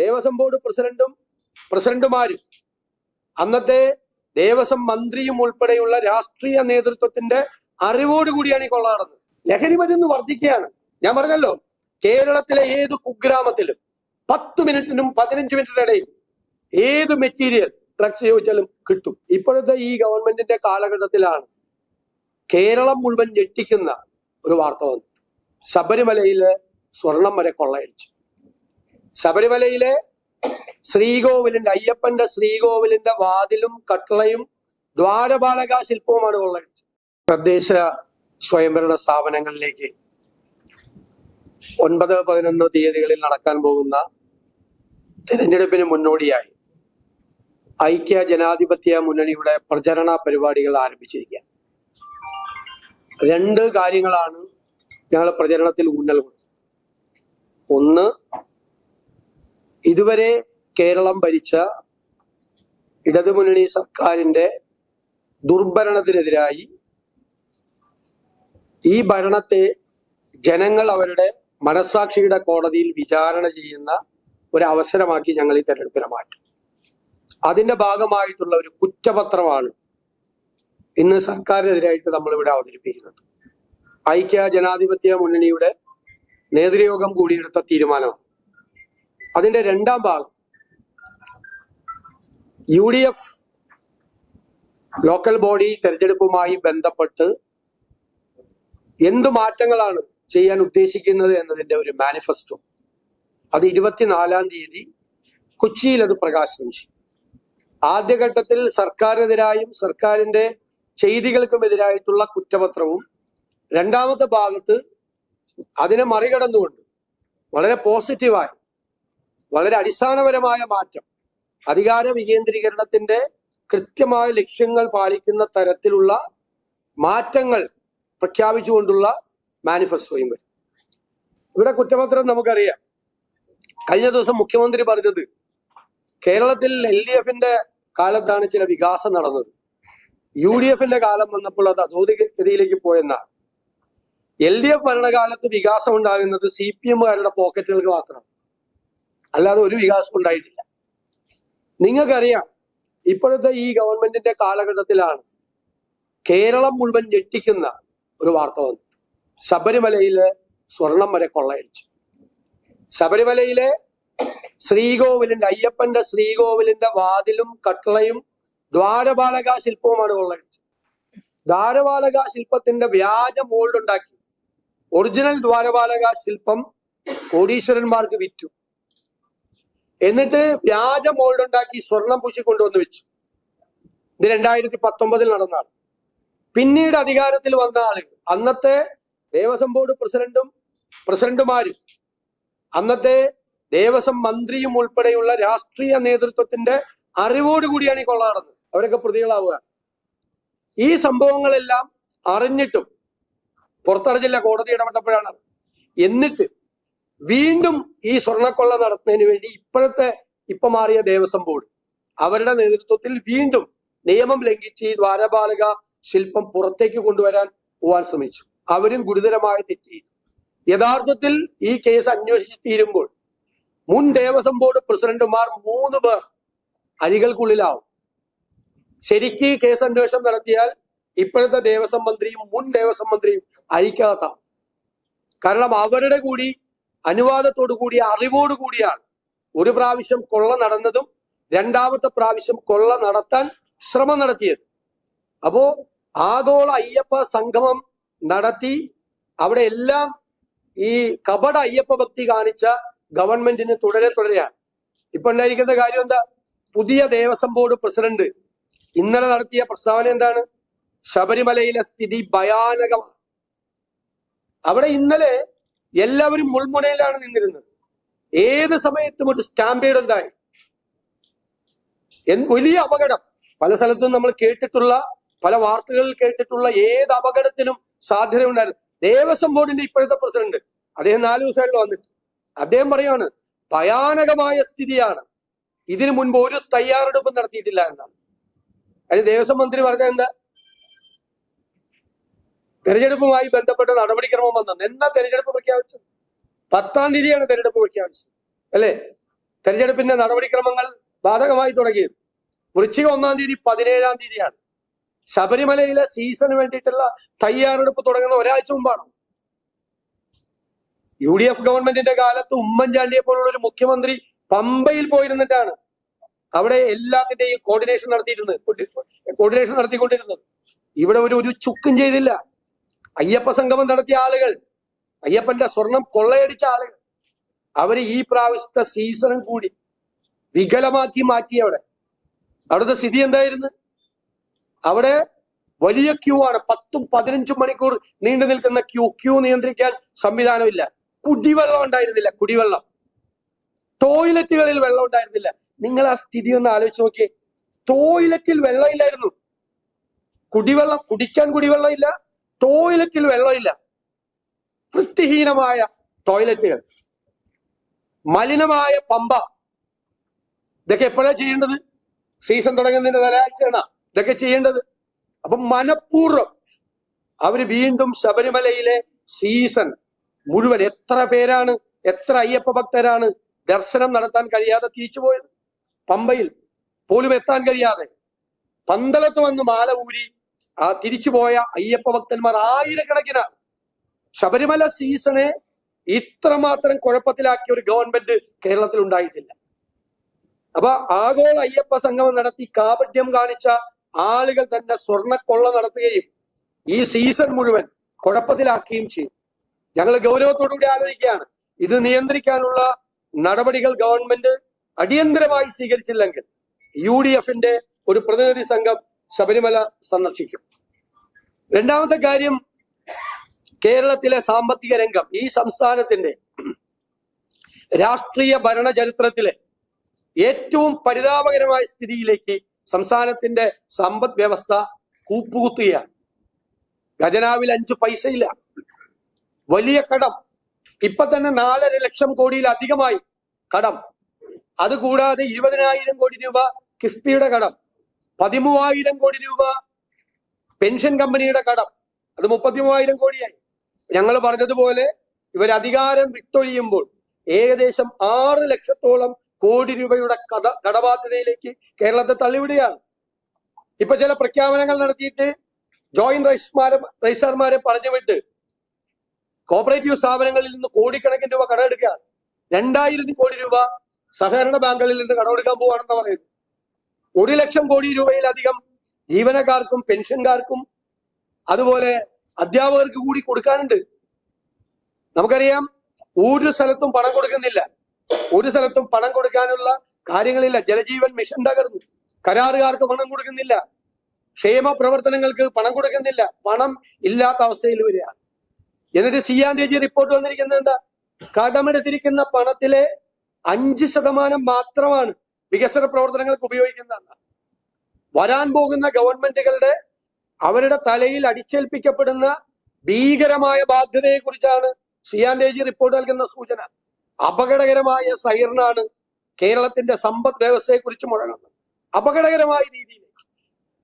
Devaswom board പ്രസിഡന്റും പ്രസിഡന്റുമാരും അന്നത്തെ ദേവസ്വം മന്ത്രിയും ഉൾപ്പെടെയുള്ള രാഷ്ട്രീയ നേതൃത്വത്തിന്റെ അറിവോടുകൂടിയാണ് ഈ കൊള്ള നടന്നത്. ലഹരി മരുന്ന് വർദ്ധിക്കുകയാണ്. ഞാൻ പറഞ്ഞല്ലോ കേരളത്തിലെ ഏത് കുഗ്രാമത്തിലും പത്ത് മിനിറ്റിനും പതിനഞ്ച് മിനിറ്റിനിടയിൽ ഏത് മെറ്റീരിയൽ ഡ്രഗ്സ് ചോദിച്ചാലും കിട്ടും. ഇപ്പോഴത്തെ ഈ ഗവൺമെന്റിന്റെ കാലഘട്ടത്തിലാണ് കേരളം മുഴുവൻ ഞെട്ടിക്കുന്ന ഒരു വാർത്ത വന്നു ശബരിമലയിലെ സ്വർണം വരെ കൊള്ളയടിച്ചു. ശബരിമലയിലെ ശ്രീകോവിലിന്റെ അയ്യപ്പന്റെ ശ്രീകോവിലിന്റെ വാതിലും കട്ടളയും ദ്വാരപാലക ശില്പവുമാണ് കൊള്ളയടിച്ചത് തദ്ദേശ സ്വയംഭരണ സ്ഥാപനങ്ങളിലേക്ക് ഒൻപത് പതിനൊന്ന് തീയതികളിൽ നടക്കാൻ പോകുന്ന തിരഞ്ഞെടുപ്പിന് മുന്നോടിയായി ഐക്യ ജനാധിപത്യ മുന്നണിയുടെ പ്രചരണ പരിപാടികൾ ആരംഭിച്ചിരിക്കുക രണ്ട് കാര്യങ്ങളാണ് ഞങ്ങൾ പ്രചരണത്തിൽ ഊന്നൽ കൊടുത്തത്. ഒന്ന് ഇതുവരെ കേരളം ഭരിച്ച ഇടതുമുന്നണി സർക്കാരിന്റെ ദുർഭരണത്തിനെതിരായി ഈ ഭരണത്തെ ജനങ്ങൾ അവരുടെ മനസാക്ഷിയുടെ കോടതിയിൽ വിചാരണ ചെയ്യുന്ന ഒരു അവസരമാക്കി ഞങ്ങൾ ഈ തെരഞ്ഞെടുപ്പിനെ മാറ്റും. അതിന്റെ ഭാഗമായിട്ടുള്ള ഒരു കുറ്റപത്രമാണ് ഇന്ന് സർക്കാരിനെതിരായിട്ട് നമ്മൾ ഇവിടെ അവതരിപ്പിക്കുന്നത്. ഐക്യ ജനാധിപത്യ മുന്നണിയുടെ നേതൃയോഗം കൂടിയെടുത്ത തീരുമാനം അതിന്റെ രണ്ടാം ഭാഗം. U D F local body തെരഞ്ഞെടുപ്പുമായി ബന്ധപ്പെട്ട് എന്തു മാറ്റങ്ങളാണ് ചെയ്യാൻ ഉദ്ദേശിക്കുന്നത് എന്നതിന്റെ ഒരു മാനിഫെസ്റ്റോ. അത് ഇരുപത്തിനാലാം തീയതി കൊച്ചിയിൽ അത് പ്രകാശനം ചെയ്യും. ആദ്യഘട്ടത്തിൽ സർക്കാരിനെതിരായും സർക്കാരിന്റെ ചെയ്തികൾക്കുമെതിരായിട്ടുള്ള കുറ്റപത്രവും രണ്ടാമത്തെ ഭാഗത്ത് അതിനെ മറികടന്നുകൊണ്ട് വളരെ പോസിറ്റീവായി വളരെ അടിസ്ഥാനപരമായ മാറ്റം. അധികാര വികേന്ദ്രീകരണത്തിന്റെ കൃത്യമായ ലക്ഷ്യങ്ങൾ പാലിക്കുന്ന തരത്തിലുള്ള മാറ്റങ്ങൾ പ്രഖ്യാപിച്ചുകൊണ്ടുള്ള മാനിഫെസ്റ്റോയും വരും. ഇവിടെ കുറ്റപത്രം നമുക്കറിയാം. കഴിഞ്ഞ ദിവസം മുഖ്യമന്ത്രി പറഞ്ഞത് കേരളത്തിൽ എൽ ഡി എഫിന്റെ കാലത്താണ് ചില വികാസം നടന്നത്. യു ഡി എഫിന്റെ കാലം വന്നപ്പോൾ അത് അധോഗതിയിലേക്ക് പോയെന്നാണ് എൽ ഡി എഫ് ഭരണകാലത്ത് വികാസം ഉണ്ടാകുന്നത് സി പി എമ്മുകാരുടെ പോക്കറ്റുകൾക്ക് മാത്രമാണ്. അല്ലാതെ ഒരു വികാസം ഉണ്ടായിട്ടില്ല. നിങ്ങൾക്കറിയാം ഇപ്പോഴത്തെ ഈ ഗവൺമെന്റിന്റെ കാലഘട്ടത്തിലാണ് കേരളം മുഴുവൻ ഞെട്ടിക്കുന്ന ഒരു വാർത്ത വന്നു ശബരിമലയിൽ സ്വർണം വരെ കൊള്ളയടിച്ചു. ശബരിമലയിലെ ശ്രീകോവിലിന്റെ അയ്യപ്പന്റെ ശ്രീകോവിലിന്റെ വാതിലും കട്ടളയും ദ്വാരപാലക ശില്പവുമാണ് കൊള്ളയടിച്ചത്. ദ്വാരപാലക ശില്പത്തിന്റെ വ്യാജ മോൾഡ് ഉണ്ടാക്കി. ഒറിജിനൽ ദ്വാരപാലക ശില്പം കോടീശ്വരന്മാർക്ക് വിറ്റു. എന്നിട്ട് വ്യാജ മോൾഡ് ഉണ്ടാക്കി സ്വർണം പൂശി കൊണ്ടുവന്ന് വെച്ചു. ഇത് രണ്ടായിരത്തി പത്തൊമ്പതിൽ നടന്നാണ് പിന്നീട് അധികാരത്തിൽ വന്ന ആളുകൾ അന്നത്തെ ദേവസ്വം ബോർഡ് പ്രസിഡന്റും പ്രസിഡന്റുമാരും അന്നത്തെ ദേവസ്വം മന്ത്രിയും ഉൾപ്പെടെയുള്ള രാഷ്ട്രീയ നേതൃത്വത്തിന്റെ അറിവോടുകൂടിയാണ് ഈ കൊള്ള നടന്നത്. അവരൊക്കെ പ്രതികളാവുക. ഈ സംഭവങ്ങളെല്ലാം അറിഞ്ഞിട്ടും പുറത്തറിഞ്ഞില്ല കോടതി ഇടപെട്ടപ്പോഴാണ് എന്നിട്ട് വീണ്ടും ഈ സ്വർണക്കൊള്ള നടത്തുന്നതിന് വേണ്ടി ഇപ്പോഴത്തെ ഇപ്പൊ മാറിയ ദേവസ്വം ബോർഡ് അവരുടെ നേതൃത്വത്തിൽ വീണ്ടും നിയമം ലംഘിച്ച് ഈ ദ്വാരപാലക ശില്പം പുറത്തേക്ക് കൊണ്ടുവരാൻ പോവാൻ ശ്രമിച്ചു. അവരും ഗുരുതരമായ തെറ്റി യഥാർത്ഥത്തിൽ ഈ കേസ് അന്വേഷിച്ച് തീരുമ്പോൾ മുൻ ദേവസ്വം ബോർഡ് പ്രസിഡന്റുമാർ മൂന്ന് പേർ അരികൾക്കുള്ളിലാവും. ശരിക്ക് കേസ് അന്വേഷണം നടത്തിയാൽ ഇപ്പോഴത്തെ ദേവസ്വം മന്ത്രിയും മുൻ ദേവസ്വം മന്ത്രിയും അഴിക്കാത്ത കാരണം അവരുടെ കൂടി അനുവാദത്തോടു കൂടിയ അറിവോടു കൂടിയാണ് ഒരു പ്രാവശ്യം കൊള്ള നടന്നതും രണ്ടാമത്തെ പ്രാവശ്യം കൊള്ള നടത്താൻ ശ്രമം നടത്തിയത്. അപ്പോ ആഗോള അയ്യപ്പ സംഗമം നടത്തി അവിടെ എല്ലാം ഈ കപട അയ്യപ്പ ഭക്തി കാണിച്ച ഗവൺമെന്റിന് തുടരെ തുടരെയാണ്. ഇപ്പൊ ഉണ്ടായിരിക്കുന്ന കാര്യം എന്താ? പുതിയ ദേവസ്വം ബോർഡ് പ്രസിഡന്റ് ഇന്നലെ നടത്തിയ പ്രസ്താവന എന്താണ്? ശബരിമലയിലെ സ്ഥിതി ഭയാനകമാണ്. അവിടെ ഇന്നലെ എല്ലാവരും മുൾമുനയിലാണ് നിന്നിരുന്നത്. ഏത് സമയത്തും ഒരു സ്റ്റാമ്പേഡ് ഉണ്ടായി. വലിയ അപകടം. പല സ്ഥലത്തും നമ്മൾ കേട്ടിട്ടുള്ള പല വാർത്തകളിൽ കേട്ടിട്ടുള്ള ഏത് അപകടത്തിനും സാധ്യത ഉണ്ടായിരുന്നു ദേവസ്വം ബോർഡിന്റെ ഇപ്പോഴത്തെ പ്രസിഡന്റ് അദ്ദേഹം നാല് ദിവസമായിട്ട് വന്നിട്ട്. അദ്ദേഹം പറയാണ് ഭയാനകമായ സ്ഥിതിയാണ്. ഇതിനു മുൻപ് ഒരു തയ്യാറെടുപ്പും നടത്തിയിട്ടില്ല എന്നാണ്. അതിന് ദേവസ്വം മന്ത്രി പറഞ്ഞ എന്താ? തെരഞ്ഞെടുപ്പുമായി ബന്ധപ്പെട്ട നടപടിക്രമം വന്നത് എന്നാ തെരഞ്ഞെടുപ്പ് പ്രഖ്യാപിച്ചത്? പത്താം തീയതിയാണ് തെരഞ്ഞെടുപ്പ് പ്രഖ്യാപിച്ചത്. അല്ലേ? തെരഞ്ഞെടുപ്പിന്റെ നടപടിക്രമങ്ങൾ ബാധകമായി തുടങ്ങിയത് വൃശ്ചിക ഒന്നാം തീയതി പതിനേഴാം തീയതിയാണ്. ശബരിമലയിലെ സീസണിന് വേണ്ടിയിട്ടുള്ള തയ്യാറെടുപ്പ് തുടങ്ങുന്ന ഒരാഴ്ച മുമ്പാണ്. യു ഡി എഫ് ഗവൺമെന്റിന്റെ കാലത്ത് ഉമ്മൻചാണ്ടിയെ പോലുള്ള ഒരു മുഖ്യമന്ത്രി പമ്പയിൽ പോയിരുന്നിട്ടാണ് അവിടെ എല്ലാത്തിന്റെയും കോർഡിനേഷൻ നടത്തിയിരുന്നത്. കോർഡിനേഷൻ നടത്തിക്കൊണ്ടിരുന്നത്. ഇവിടെ ഒരു ഒരു ചുക്കും ചെയ്തില്ല. അയ്യപ്പ സംഗമം നടത്തിയ ആളുകൾ അയ്യപ്പന്റെ സ്വർണം കൊള്ളയടിച്ച ആളുകൾ അവർ ഈ പ്രാവശ്യത്തെ സീസണും കൂടി വികലമാക്കി മാറ്റി അവിടെ. അവിടുത്തെ സ്ഥിതി എന്തായിരുന്നു? അവിടെ വലിയ ക്യൂ ആണ്. പത്തും പതിനഞ്ചും മണിക്കൂർ നീണ്ടു നിൽക്കുന്ന ക്യൂ ക്യൂ നിയന്ത്രിക്കാൻ സംവിധാനമില്ല. കുടിവെള്ളം ഉണ്ടായിരുന്നില്ല കുടിവെള്ളം. ടോയ്ലറ്റുകളിൽ വെള്ളം ഉണ്ടായിരുന്നില്ല. നിങ്ങൾ ആ സ്ഥിതി ഒന്ന് ആലോചിച്ച് നോക്കിയേ. ടോയ്ലറ്റിൽ വെള്ളമില്ലായിരുന്നു കുടിവെള്ളം കുടിക്കാൻ കുടിവെള്ളം ഇല്ല. ടോയ്ലറ്റിൽ വെള്ളമില്ല. വൃത്തിഹീനമായ ടോയ്ലറ്റുകൾ മലിനമായ പമ്പ. ഇതൊക്കെ എപ്പോഴാ ചെയ്യേണ്ടത്? സീസൺ തുടങ്ങുന്നതിന്റെ ഒരാഴ്ചയാണ് ഇതൊക്കെ ചെയ്യേണ്ടത്. അപ്പൊ മനഃപൂർവം അവർ വീണ്ടും ശബരിമലയിലെ സീസൺ മുഴുവൻ എത്ര പേരാണ് എത്ര അയ്യപ്പ ഭക്തരാണ് ദർശനം നടത്താൻ കഴിയാതെ തിരിച്ചു പോയത്? പമ്പയിൽ പോലും എത്താൻ കഴിയാതെ പന്തളത്ത് വന്ന് മാല ഊരി ആ തിരിച്ചുപോയ അയ്യപ്പ ഭക്തന്മാർ ആയിരക്കണക്കിനാണ് ശബരിമല സീസണെ ഇത്രമാത്രം കുഴപ്പത്തിലാക്കിയ ഒരു ഗവൺമെന്റ് കേരളത്തിൽ ഉണ്ടായിട്ടില്ല. അപ്പൊ ആഗോള അയ്യപ്പ സംഗമം നടത്തി കാപട്യം കാണിച്ച ആളുകൾ തന്നെ സ്വർണക്കൊള്ള നടത്തുകയും ഈ സീസൺ മുഴുവൻ കുഴപ്പത്തിലാക്കുകയും ചെയ്യും ഞങ്ങൾ ഗൗരവത്തോടുകൂടി ആലോചിക്കുകയാണ്. ഇത് നിയന്ത്രിക്കാനുള്ള നടപടികൾ ഗവൺമെന്റ് അടിയന്തരമായി സ്വീകരിച്ചില്ലെങ്കിൽ യു ഡി എഫിന്റെ ഒരു പ്രതിനിധി സംഘം ശബരിമല സന്ദർശിക്കും. രണ്ടാമത്തെ കാര്യം കേരളത്തിലെ സാമ്പത്തിക രംഗം. ഈ സംസ്ഥാനത്തിന്റെ രാഷ്ട്രീയ ഭരണ ചരിത്രത്തിലെ ഏറ്റവും പരിതാപകരമായ സ്ഥിതിയിലേക്ക് സംസ്ഥാനത്തിന്റെ സമ്പദ് വ്യവസ്ഥ കൂപ്പുകുത്തുകയാണ്. ഖജനാവിൽ അഞ്ചു പൈസയില്ല. വലിയ കടം. ഇപ്പൊ തന്നെ നാലര ലക്ഷം കോടിയിലധികമായി കടം. അതുകൂടാതെ ഇരുപതിനായിരം കോടി രൂപ കിഫ്ബിയുടെ കടം. പതിമൂവായിരം കോടി രൂപ പെൻഷൻ കമ്പനിയുടെ കടം. അത് മുപ്പത്തി മൂവായിരം കോടിയായി. ഞങ്ങൾ പറഞ്ഞതുപോലെ ഇവർ അധികാരം വിട്ടൊഴിയുമ്പോൾ ഏകദേശം ആറ് ലക്ഷത്തോളം കോടി രൂപയുടെ കട കടബാധ്യതയിലേക്ക് കേരളത്തെ തള്ളിവിടുകയാണ്. ഇപ്പൊ ചില പ്രഖ്യാപനങ്ങൾ നടത്തിയിട്ട് ജോയിന്റ് റൈസ്മാരെ റൈസർമാരെ പറഞ്ഞു വിട്ട് കോപ്പറേറ്റീവ് സ്ഥാപനങ്ങളിൽ നിന്ന് കോടിക്കണക്കിന് രൂപ കടമെടുക്കുകയാണ് രണ്ടായിരം കോടി രൂപ സഹകരണ ബാങ്കുകളിൽ നിന്ന് കടമെടുക്കാൻ പോവാണെന്ന് പറയുന്നു ഒരു ലക്ഷം കോടി രൂപയിലധികം ജീവനക്കാർക്കും പെൻഷൻകാർക്കും അതുപോലെ അധ്യാപകർക്ക് കൂടി കൊടുക്കാനുണ്ട്. നമുക്കറിയാം ഒരു സ്ഥലത്തും പണം കൊടുക്കുന്നില്ല. ഒരു സ്ഥലത്തും പണം കൊടുക്കാനുള്ള കാര്യങ്ങളില്ല. ജലജീവൻ മിഷൻ തകർന്നു. കരാറുകാർക്ക് പണം കൊടുക്കുന്നില്ല. ക്ഷേമ പ്രവർത്തനങ്ങൾക്ക് പണം കൊടുക്കുന്നില്ല. പണം ഇല്ലാത്ത അവസ്ഥയിൽ വരികയാണ്. എന്നിട്ട് സി ആൻഡ് ജി റിപ്പോർട്ട് വന്നിരിക്കുന്നത് എന്താ? കടമെടുത്തിരിക്കുന്ന പണത്തിലെ അഞ്ച് ശതമാനം മാത്രമാണ് വികസന പ്രവർത്തനങ്ങൾക്ക് ഉപയോഗിക്കുന്നതെന്ന് വരാൻ പോകുന്ന ഗവൺമെന്റുകളുടെ അവരുടെ തലയിൽ അടിച്ചേൽപ്പിക്കപ്പെടുന്ന ഭീകരമായ ബാധ്യതയെ കുറിച്ചാണ് സി ആൻഡ് റിപ്പോർട്ട് നൽകുന്ന സൂചന. അപകടകരമായ സൈറിനാണ് കേരളത്തിന്റെ സമ്പദ് വ്യവസ്ഥയെ കുറിച്ച് മുഴങ്ങുന്നത്. അപകടകരമായ രീതിയിലേക്ക്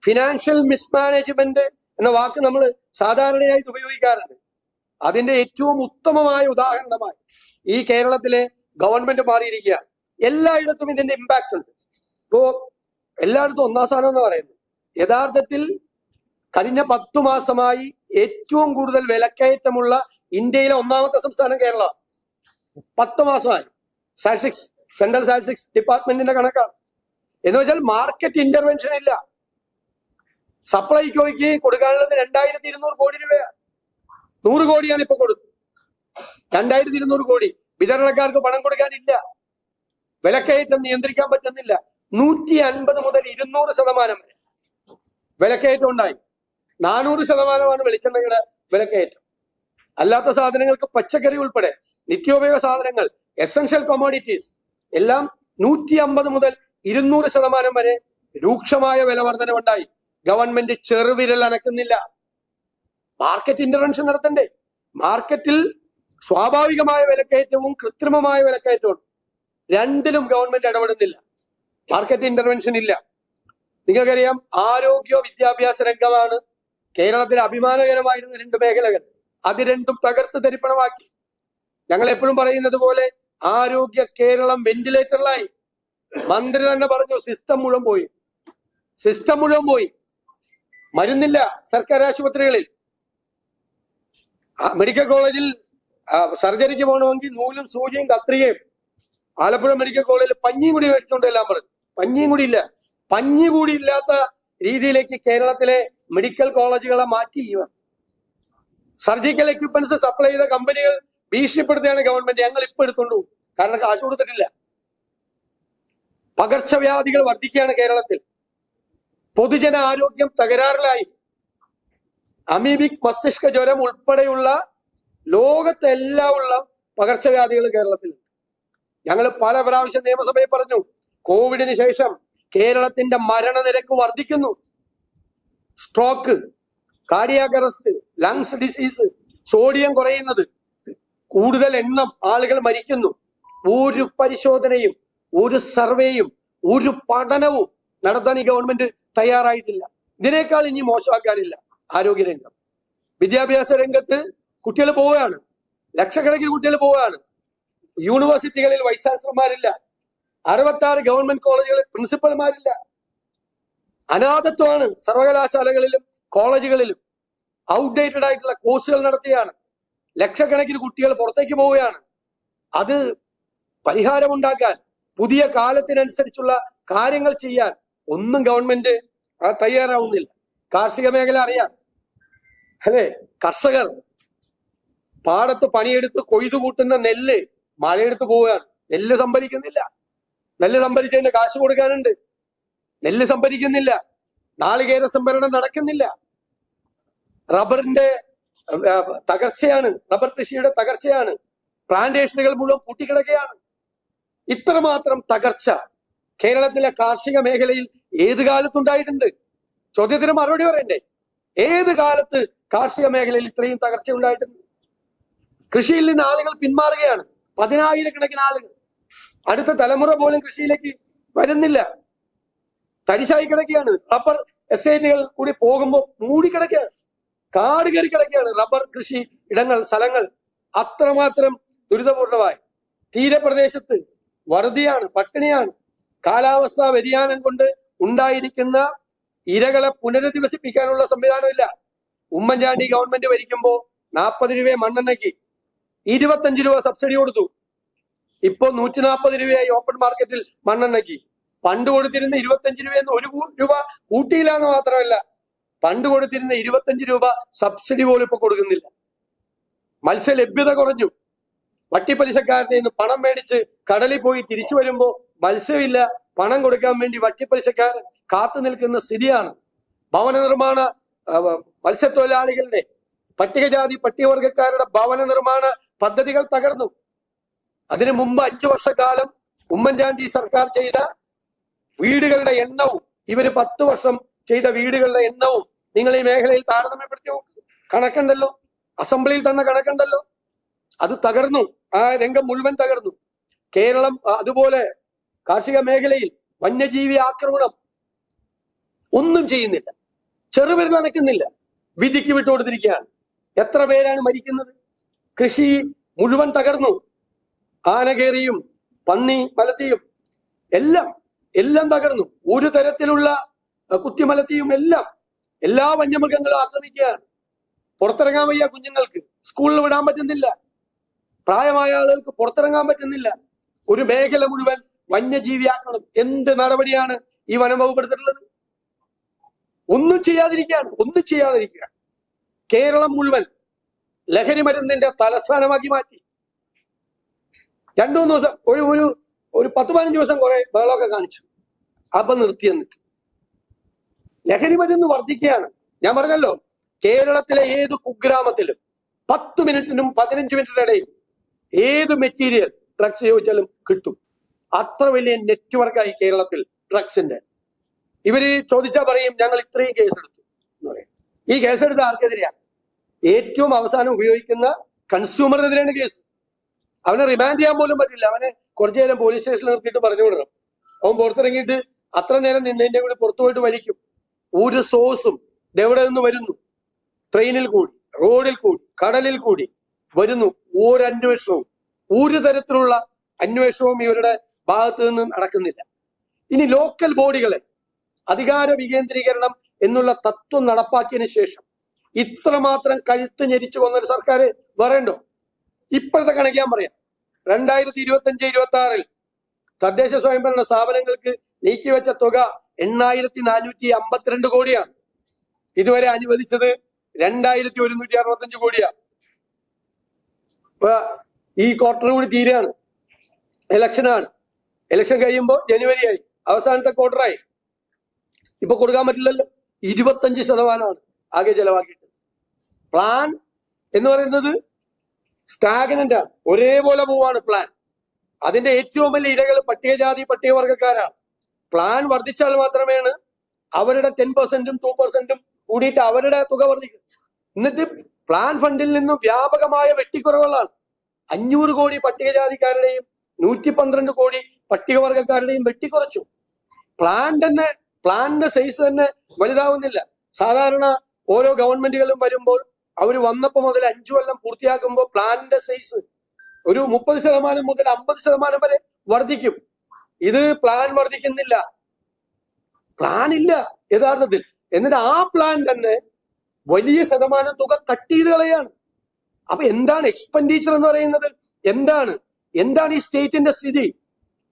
ഫിനാൻഷ്യൽ മിസ്മാനേജ്മെന്റ് എന്ന വാക്ക് നമ്മൾ സാധാരണയായിട്ട് ഉപയോഗിക്കാറുണ്ട്. അതിന്റെ ഏറ്റവും ഉത്തമമായ ഉദാഹരണമായി ഈ കേരളത്തിലെ ഗവൺമെന്റ് മാറിയിരിക്കുക എല്ലായിടത്തും ഇതിന്റെ ഇമ്പാക്ട് ഉണ്ട്. ഇപ്പോ എല്ലായിടത്തും ഒന്നാം സ്ഥാനം എന്ന് പറയുന്നത്. യഥാർത്ഥത്തിൽ കഴിഞ്ഞ പത്തു മാസമായി ഏറ്റവും കൂടുതൽ വിലക്കയറ്റമുള്ള ഇന്ത്യയിലെ ഒന്നാമത്തെ സംസ്ഥാനം കേരള. പത്ത് മാസമായി. സ്റ്റാറ്റിസ്റ്റിക്സ് സെൻട്രൽ സ്റ്റാറ്റിസ്റ്റിക്സ് ഡിപ്പാർട്ട്മെന്റിന്റെ കണക്കാണ്. എന്ന് വെച്ചാൽ മാർക്കറ്റ് ഇന്റർവെൻഷൻ ഇല്ല. സപ്ലൈകോയ്ക്ക് കൊടുക്കാനുള്ളത് രണ്ടായിരത്തി ഇരുന്നൂറ് കോടി രൂപയാണ്. നൂറ് കോടിയാണ് ഇപ്പൊ കൊടുത്തത്. രണ്ടായിരത്തി ഇരുന്നൂറ് കോടി. വിതരണക്കാർക്ക് പണം കൊടുക്കാനില്ല. വിലക്കയറ്റം നിയന്ത്രിക്കാൻ പറ്റുന്നില്ല. നൂറ്റി അൻപത് മുതൽ ഇരുന്നൂറ് ശതമാനം വരെ. വിലക്കയറ്റം ഉണ്ടായി. നാനൂറ് ശതമാനമാണ് വെളിച്ചെണ്ണയുടെ വിലക്കയറ്റം. അല്ലാത്ത സാധനങ്ങൾക്ക് പച്ചക്കറി ഉൾപ്പെടെ നിത്യോപയോഗ സാധനങ്ങൾ എസൻഷ്യൽ കൊമോഡിറ്റീസ് എല്ലാം നൂറ്റി അമ്പത് മുതൽ ഇരുന്നൂറ് ശതമാനം വരെ രൂക്ഷമായ വില വർധനവുണ്ടായി ഗവൺമെന്റ് ചെറുവിരൽ അനക്കുന്നില്ല. മാർക്കറ്റ് ഇന്റർവെൻഷൻ നടത്തണ്ടേ? മാർക്കറ്റിൽ സ്വാഭാവികമായ വിലക്കയറ്റവും കൃത്രിമമായ വിലക്കയറ്റവും. രണ്ടിലും ഗവൺമെന്റ് ഇടപെടുന്നില്ല. മാർക്കറ്റ് ഇന്റർവെൻഷൻ ഇല്ല. നിങ്ങൾക്കറിയാം ആരോഗ്യ വിദ്യാഭ്യാസ രംഗമാണ് കേരളത്തിലെ അഭിമാനകരമായിരുന്ന രണ്ട് മേഖലകൾ. അത് രണ്ടും തകർത്ത് തരിപ്പണമാക്കി. ഞങ്ങൾ എപ്പോഴും പറയുന്നത് പോലെ ആരോഗ്യ കേരളം വെന്റിലേറ്ററിലായി മന്ത്രി തന്നെ പറഞ്ഞു സിസ്റ്റം മുഴുവൻ പോയി. സിസ്റ്റം മുഴുവൻ പോയി. മരുന്നില്ല സർക്കാർ ആശുപത്രികളിൽ. മെഡിക്കൽ കോളേജിൽ സർജറിക്ക് പോകണമെങ്കിൽ നൂലും സൂചിയും കത്രികയും. ആലപ്പുഴ മെഡിക്കൽ കോളേജിൽ പഞ്ഞിയും കൂടി മേടിച്ചുകൊണ്ട് എല്ലാം പറഞ്ഞു. പഞ്ഞിയും കൂടി ഇല്ല പഞ്ഞി കൂടി ഇല്ലാത്ത രീതിയിലേക്ക് കേരളത്തിലെ മെഡിക്കൽ കോളേജുകളെ മാറ്റി സർജിക്കൽ എക്യുപ്മെന്റ്സ് സപ്ലൈ ചെയ്ത കമ്പനികൾ ഭീഷണിപ്പെടുത്തുകയാണ് ഗവൺമെന്റ് ഞങ്ങൾ ഇപ്പൊ എടുത്തുള്ളൂ കാരണം കാശ് കൊടുത്തിട്ടില്ല. പകർച്ചവ്യാധികൾ വർദ്ധിക്കുകയാണ് കേരളത്തിൽ. പൊതുജന ആരോഗ്യം തകരാറിലായി. അമീബിക് മസ്തിഷ്ക ജ്വരം ഉൾപ്പെടെയുള്ള ലോകത്തെല്ലാം ഉള്ള പകർച്ചവ്യാധികൾ കേരളത്തിലുണ്ട്. ഞങ്ങൾ പല പ്രാവശ്യം നിയമസഭയിൽ പറഞ്ഞു കോവിഡിന് ശേഷം കേരളത്തിന്റെ മരണനിരക്ക് വർദ്ധിക്കുന്നു. Stroke cardiac arrest lungs disease sodium കുറയുന്നത്. കൂടുതൽ എണ്ണം ആളുകൾ മരിക്കുന്നു. ഒരു പരിശോധനയും ഒരു സർവേയും ഒരു പഠനവും നടത്താൻ ഈ ഗവൺമെന്റ് തയ്യാറായിട്ടില്ല. ഇതിനേക്കാൾ ഇനി മോശമാക്കാനില്ല ആരോഗ്യരംഗം. വിദ്യാഭ്യാസ രംഗത്ത് കുട്ടികൾ പോവുകയാണ്. ലക്ഷക്കണക്കിന് കുട്ടികൾ പോവുകയാണ്. യൂണിവേഴ്സിറ്റികളിൽ വൈസ് ചാൻസലർമാരില്ല. അറുപത്തി ആറ് ഗവൺമെന്റ് കോളേജുകളിൽ പ്രിൻസിപ്പൽമാരില്ല അനാഥത്വമാണ് സർവകലാശാലകളിലും കോളേജുകളിലും ഔട്ട്ഡേറ്റഡ് ആയിട്ടുള്ള കോഴ്സുകൾ നടത്തിയാണ്. ലക്ഷക്കണക്കിന് കുട്ടികൾ പുറത്തേക്ക് പോവുകയാണ്. അത് പരിഹാരമുണ്ടാക്കാൻ പുതിയ കാലത്തിനനുസരിച്ചുള്ള കാര്യങ്ങൾ ചെയ്യാൻ ഒന്നും ഗവൺമെന്റ് തയ്യാറാവുന്നില്ല. കാർഷിക മേഖല അറിയാം. അല്ലെ? കർഷകർ പാടത്ത് പണിയെടുത്ത് കൊയ്തു കൂട്ടുന്ന നെല്ല് മഴയെടുത്ത് പോവുകയാണ്. നെല്ല് സംഭരിക്കുന്നില്ല. നെല്ല് സംഭരിച്ചതിന്റെ കാശ് കൊടുക്കാനുണ്ട്. നെല്ല് സംഭരിക്കുന്നില്ല. നാളികേര സംഭരണം നടക്കുന്നില്ല. റബ്ബറിന്റെ തകർച്ചയാണ്. റബ്ബർ കൃഷിയുടെ തകർച്ചയാണ്. പ്ലാന്റേഷനുകൾ മുഴുവൻ പൂട്ടിക്കിടക്കുകയാണ്. ഇത്രമാത്രം തകർച്ച കേരളത്തിലെ കാർഷിക മേഖലയിൽ ഏത് കാലത്തുണ്ടായിട്ടുണ്ട് ചോദ്യത്തിന് മറുപടി പറയണ്ടേ? ഏത് കാലത്ത് കാർഷിക മേഖലയിൽ ഇത്രയും തകർച്ച ഉണ്ടായിട്ടുണ്ട്? കൃഷിയിൽ നിന്ന് ആളുകൾ പിന്മാറുകയാണ്. പതിനായിരക്കണക്കിന് ആളുകൾ. അടുത്ത തലമുറ പോലും കൃഷിയിലേക്ക് വരുന്നില്ല. തരിശായി കിടക്കുകയാണ്. റബ്ബർ എസ്റ്റേറ്റുകൾ കൂടി പോകുമ്പോൾ മൂടിക്കിടക്കുകയാണ് കാട് കയറി കിടക്കുകയാണ് റബ്ബർ കൃഷി ഇടങ്ങൾ സ്ഥലങ്ങൾ. അത്രമാത്രം ദുരിതപൂർണമായി. തീരപ്രദേശത്ത് വറുതിയാണ് പട്ടിണിയാണ്. കാലാവസ്ഥാ വ്യതിയാനം കൊണ്ട് ഉണ്ടായിരിക്കുന്ന ഇരകളെ പുനരധിവസിപ്പിക്കാനുള്ള സംവിധാനമില്ല. ഉമ്മൻചാണ്ടി ഗവൺമെന്റ് ഭരിക്കുമ്പോ നാൽപ്പത് രൂപയെ മണ്ണെണ്ണയ്ക്ക് ഇരുപത്തഞ്ച് രൂപ സബ്സിഡി കൊടുത്തു. ഇപ്പോ നൂറ്റി നാൽപ്പത് രൂപയായി ഓപ്പൺ മാർക്കറ്റിൽ മണ്ണെണ്ണയ്ക്ക്. പണ്ട് കൊടുത്തിരുന്ന ഇരുപത്തഞ്ച് രൂപയെന്ന് ഒരു രൂപ കൂട്ടിയില്ല എന്ന് മാത്രമല്ല പണ്ട് കൊടുത്തിരുന്ന ഇരുപത്തഞ്ച് രൂപ സബ്സിഡി പോലും ഇപ്പൊ കൊടുക്കുന്നില്ല. മത്സ്യ ലഭ്യത കുറഞ്ഞു. വട്ടിപ്പലിശക്കാരനെ നിന്ന് പണം മേടിച്ച് കടലിൽ പോയി തിരിച്ചു വരുമ്പോ മത്സ്യമില്ല പണം കൊടുക്കാൻ വേണ്ടി വട്ടിപ്പലിശക്കാരൻ കാത്തു നിൽക്കുന്ന സ്ഥിതിയാണ്. ഭവന നിർമ്മാണ മത്സ്യത്തൊഴിലാളികളുടെ പട്ടികജാതി പട്ടികവർഗക്കാരുടെ ഭവന നിർമ്മാണ പദ്ധതികൾ തകർന്നു. അതിനു മുമ്പ് അഞ്ചു വർഷക്കാലം ഉമ്മൻചാണ്ടി സർക്കാർ ചെയ്ത വീടുകളുടെ എണ്ണവും ഇവർ പത്ത് വർഷം ചെയ്ത വീടുകളുടെ എണ്ണവും നിങ്ങൾ ഈ മേഖലയിൽ താരതമ്യപ്പെടുത്തി നോക്ക്. കണക്കുണ്ടല്ലോ. അസംബ്ലിയിൽ തന്ന കണക്കുണ്ടല്ലോ. അത് തകർന്നു. ആ രംഗം മുഴുവൻ തകർന്നു. കേരളം അതുപോലെ കാർഷിക മേഖലയിൽ വന്യജീവി ആക്രമണം ഒന്നും ചെയ്യുന്നില്ല. ചെറുവിരൽ അനക്കുന്നില്ല വിധിക്ക് വിട്ടുകൊടുത്തിരിക്കുകയാണ്. എത്ര പേരാണ് മരിക്കുന്നത്? കൃഷി മുഴുവൻ തകർന്നു. ആന കയറിയും പന്നി മലത്തിയും എല്ലാം എല്ലാം തകർന്നു. ഒരു തരത്തിലുള്ള കുത്തിമലത്തിയും എല്ലാം എല്ലാ വന്യമൃഗങ്ങളും ആക്രമിക്കുകയാണ്. പുറത്തിറങ്ങാൻ വയ്യ കുഞ്ഞുങ്ങൾക്ക്. സ്കൂളിൽ വിടാൻ പറ്റുന്നില്ല. പ്രായമായ ആളുകൾക്ക് പുറത്തിറങ്ങാൻ പറ്റുന്നില്ല. ഒരു മേഖല മുഴുവൻ വന്യജീവി ആക്രമണം. എന്ത് നടപടിയാണ് ഈ വനം വകുപ്പ് എടുത്തിട്ടുള്ളത് ഒന്നും ചെയ്യാതിരിക്കുകയാണ്. ഒന്നും ചെയ്യാതിരിക്കുക കേരളം മുഴുവൻ ലഹരി മരുന്നിന്റെ തലസ്ഥാനമാക്കി മാറ്റി. രണ്ടു മൂന്ന് ദിവസം ഒരു ഒരു ഒരു പത്ത് പതിനഞ്ച് ദിവസം കുറെ ബഹളമൊക്കെ കാണിച്ചു. അപ്പൊ നിർത്തി എന്നിട്ട്. ലഹരി മരുന്ന് വർദ്ധിക്കുകയാണ്. ഞാൻ പറഞ്ഞല്ലോ കേരളത്തിലെ ഏത് കുഗ്രാമത്തിലും പത്ത് മിനിറ്റിനും പതിനഞ്ച് മിനിറ്റിന്റെ ഇടയിൽ ഏത് മെറ്റീരിയൽ ഡ്രഗ്സ് ചോദിച്ചാലും കിട്ടും. അത്ര വലിയ നെറ്റ്വർക്കായി കേരളത്തിൽ ഡ്രഗ്സിന്റെ ഇവർ ചോദിച്ചാൽ പറയും ഞങ്ങൾ ഇത്രയും കേസെടുത്തു എന്ന് പറയും. ഈ കേസെടുത്ത ആർക്കെതിരെയാണ് ഏറ്റവും അവസാനം ഉപയോഗിക്കുന്ന കൺസ്യൂമറിനെതിരെയാണ് കേസ് അവനെ റിമാൻഡ് ചെയ്യാൻ പോലും പറ്റില്ല. അവനെ കുറച്ചു നേരം പോലീസ് സ്റ്റേഷനിൽ നിർത്തിയിട്ട് പറഞ്ഞു വിടണം. അവൻ പുറത്തിറങ്ങിയിട്ട് അത്ര നേരം നിന്നതിന്റെ കൂടി പുറത്തു പോയിട്ട് വലിക്കും. ഒരു സോഴ്സും എവിടെ നിന്ന് വരുന്നു? ട്രെയിനിൽ കൂടി റോഡിൽ കൂടി കടലിൽ കൂടി വരുന്നു ഒരന്വേഷണവും. ഒരു തരത്തിലുള്ള അന്വേഷണവും ഇവരുടെ ഭാഗത്ത് നിന്ന് നടക്കുന്നില്ല. ഇനി ലോക്കൽ ബോഡികളെ അധികാര വികേന്ദ്രീകരണം എന്നുള്ള തത്വം നടപ്പാക്കിയതിനു ശേഷം ഇത്രമാത്രം കഴുത്ത് ഞെരിച്ചു വന്നൊരു സർക്കാർ വേറെണ്ടോ ഇപ്പോഴത്തെ കണക്ക് ഞാൻ പറയാം. രണ്ടായിരത്തി ഇരുപത്തി അഞ്ച് ഇരുപത്തി ആറിൽ തദ്ദേശ സ്വയംഭരണ സ്ഥാപനങ്ങൾക്ക് നീക്കിവെച്ച തുക എണ്ണായിരത്തി നാനൂറ്റി അമ്പത്തിരണ്ട് കോടിയാണ്. ഇതുവരെ അനുവദിച്ചത് രണ്ടായിരത്തി ഒരുന്നൂറ്റി അറുപത്തഞ്ച് കോടിയാണ്. ഇപ്പൊ ഈ ക്വാർട്ടർ കൂടി തീരെയാണ്. ഇലക്ഷനാണ് ഇലക്ഷൻ കഴിയുമ്പോൾ ജനുവരിയായി അവസാനത്തെ ക്വാർട്ടറായി ഇപ്പൊ കൊടുക്കാൻ പറ്റില്ലല്ലോ. ഇരുപത്തഞ്ച് ശതമാനമാണ് ആകെ ചെലവാക്കിയിട്ടത് പ്ലാൻ എന്ന് പറയുന്നത് സ്റ്റാഗനന്റ് ആണ്. ഒരേപോലെ പോവാണ് പ്ലാൻ അതിന്റെ ഏറ്റവും വലിയ ഇരകൾ പട്ടികജാതി പട്ടികവർഗക്കാരാണ് പ്ലാൻ വർദ്ധിച്ചാൽ മാത്രമേ അവരുടെ ടെൻ പെർസെന്റും ടു പെർസെന്റും കൂടിയിട്ട് അവരുടെ തുക വർദ്ധിക്കും എന്നിട്ട് പ്ലാൻ ഫണ്ടിൽ നിന്നും വ്യാപകമായ വെട്ടിക്കുറവുകളാണ്. അഞ്ഞൂറ് കോടി പട്ടികജാതിക്കാരുടെയും നൂറ്റി പന്ത്രണ്ട് കോടി പട്ടികവർഗക്കാരുടെയും വെട്ടിക്കുറച്ചു. പ്ലാൻ തന്നെ പ്ലാനിന്റെ സൈസ് തന്നെ വലുതാവുന്നില്ല. സാധാരണ ഓരോ ഗവൺമെന്റുകളും വരുമ്പോൾ അവർ വന്നപ്പോൾ മുതൽ അഞ്ചു കൊല്ലം പൂർത്തിയാക്കുമ്പോൾ പ്ലാനിന്റെ സൈസ് ഒരു മുപ്പത് ശതമാനം മുതൽ അമ്പത് ശതമാനം വരെ വർദ്ധിക്കും. ഇത് പ്ലാൻ വർദ്ധിക്കുന്നില്ല. പ്ലാൻ ഇല്ല യഥാർത്ഥത്തിൽ. എന്നിട്ട് ആ പ്ലാൻ തന്നെ വലിയ ശതമാനം തുക കട്ട് ചെയ്ത് കളയാണ്. അപ്പൊ എന്താണ് എക്സ്പെൻഡിച്ചർ എന്ന് പറയുന്നത്? എന്താണ്? എന്താണ് ഈ സ്റ്റേറ്റിന്റെ സ്ഥിതി?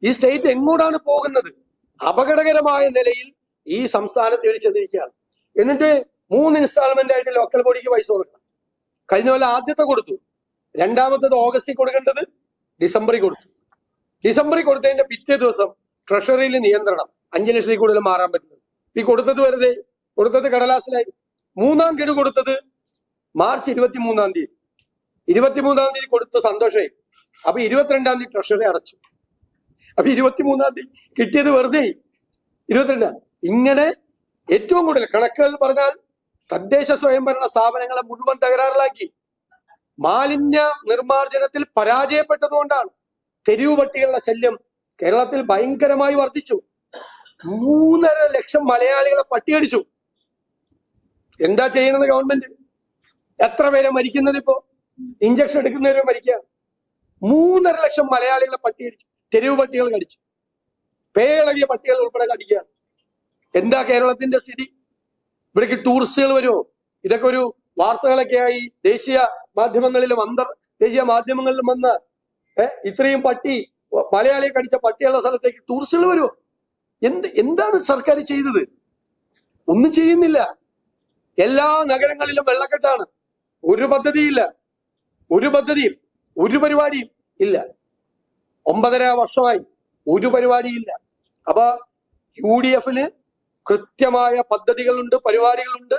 ഈ സ്റ്റേറ്റ് എങ്ങോട്ടാണ് പോകുന്നത്? അപകടകരമായ നിലയിൽ ഈ സംസ്ഥാനത്ത് ചെന്നിരിക്കുകയാണ് എന്നിട്ട് മൂന്ന് ഇൻസ്റ്റാൾമെന്റ് ആയിട്ട് ലോക്കൽ ബോഡിക്ക് പൈസ കൊടുക്കണം. കഴിഞ്ഞ പോലെ ആദ്യത്തെ കൊടുത്തു. രണ്ടാമത്തത് ഓഗസ്റ്റിൽ കൊടുക്കേണ്ടത് ഡിസംബറിൽ കൊടുത്തു. ഡിസംബറിൽ കൊടുത്തതിന്റെ പിറ്റേ ദിവസം ട്രഷറിയിൽ നിയന്ത്രണം. അഞ്ചു ലക്ഷത്തിൽ കൂടുതൽ മാറാൻ പറ്റുന്നത് ഈ കൊടുത്തത് വെറുതെ കൊടുത്തത് കടലാസിലായി. മൂന്നാം ഗഡു കൊടുത്തത് മാർച്ച് ഇരുപത്തി മൂന്നാം തീയതി. ഇരുപത്തിമൂന്നാം തീയതി കൊടുത്ത സന്തോഷമായി. അപ്പൊ ഇരുപത്തിരണ്ടാം തീയതി ട്രഷറി അടച്ചു. അപ്പൊ ഇരുപത്തിമൂന്നാം തീയതി കിട്ടിയത് വെറുതെ. ഇരുപത്തിരണ്ടാം. ഇങ്ങനെ ഏറ്റവും കൂടുതൽ കണക്കുകൾ പറഞ്ഞാൽ തദ്ദേശ സ്വയംഭരണ സ്ഥാപനങ്ങളെ മുഴുവൻ തകരാറിലാക്കി. മാലിന്യ നിർമ്മാർജനത്തിൽ പരാജയപ്പെട്ടതുകൊണ്ടാണ് തെരുവ് പട്ടികളുടെ ശല്യം കേരളത്തിൽ ഭയങ്കരമായി വർദ്ധിച്ചു. മൂന്നര ലക്ഷം മലയാളികളെ പട്ടിയടിച്ചു. എന്താ ചെയ്യണത് ഗവൺമെന്റ്? എത്ര പേരെ മരിക്കുന്നത് ഇപ്പോ? ഇഞ്ചക്ഷൻ എടുക്കുന്നവരെ മരിക്കുക മൂന്നര ലക്ഷം മലയാളികളെ പട്ടിയടിച്ചു. തെരുവ് പട്ടികൾ കടിച്ചു. പേളകിയ പട്ടികൾ ഉൾപ്പെടെ കടിക്കുക എന്താ കേരളത്തിന്റെ സ്ഥിതി? ഇവിടേക്ക് ടൂറിസ്റ്റുകൾ വരുമോ ഇതൊക്കെ ഒരു വാർത്തകളൊക്കെയായി ദേശീയ മാധ്യമങ്ങളിലും അന്തർ ദേശീയ മാധ്യമങ്ങളിലും വന്ന് ഇത്രയും പട്ടി മലയാളിയെ കടിച്ച പട്ടിയുള്ള സ്ഥലത്തേക്ക് ടൂറിസ്റ്റുകൾ വരുമോ എന്ത് എന്താണ് സർക്കാർ ചെയ്തത്? ഒന്നും ചെയ്യുന്നില്ല. എല്ലാ നഗരങ്ങളിലും വെള്ളക്കെട്ടാണ്. ഒരു പദ്ധതിയില്ല. ഒരു പദ്ധതിയും ഒരു പരിപാടിയും ഇല്ല. ഒമ്പതര വർഷമായി ഒരു പരിപാടിയില്ല അപ്പൊ യു ഡി എഫിന് കൃത്യമായ പദ്ധതികളുണ്ട് പരിപാടികളുണ്ട്.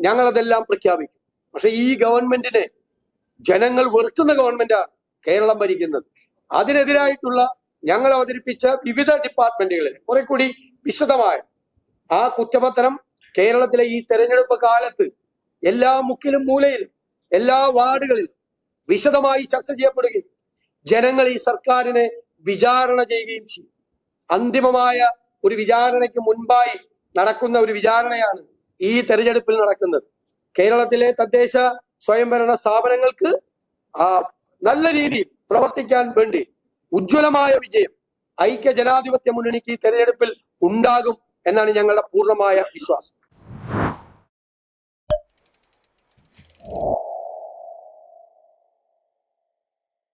ഞങ്ങൾ അതെല്ലാം പ്രഖ്യാപിക്കും. പക്ഷെ ഈ ഗവൺമെന്റിനെ ജനങ്ങൾ വെറുക്കുന്ന ഗവൺമെന്റാണ് കേരളം ഭരിക്കുന്നത്. അതിനെതിരായിട്ടുള്ള ഞങ്ങൾ അവതരിപ്പിച്ച വിവിധ ഡിപ്പാർട്ട്മെന്റുകളിൽ കുറെ കൂടി വിശദമായ ആ കുറ്റപത്രം കേരളത്തിലെ ഈ തെരഞ്ഞെടുപ്പ് കാലത്ത് എല്ലാ മുക്കിലും മൂലയിലും എല്ലാ വാർഡുകളിലും വിശദമായി ചർച്ച ചെയ്യപ്പെടുകയും ജനങ്ങൾ ഈ സർക്കാരിനെ വിചാരണ ചെയ്യുകയും ചെയ്യും. അന്തിമമായ ഒരു വിചാരണയ്ക്ക് മുൻപായി നടക്കുന്ന ഒരു വിചാരണയാണ് ഈ തെരഞ്ഞെടുപ്പിൽ നടക്കുന്നത്. കേരളത്തിലെ തദ്ദേശ സ്വയംഭരണ സ്ഥാപനങ്ങൾക്ക് ആ നല്ല രീതിയിൽ പ്രവർത്തിക്കാൻ വേണ്ടി ഉജ്ജ്വലമായ വിജയം ഐക്യ ജനാധിപത്യ മുന്നണിക്ക് ഈ തെരഞ്ഞെടുപ്പിൽ ഉണ്ടാകും എന്നാണ് ഞങ്ങളുടെ പൂർണമായ വിശ്വാസം.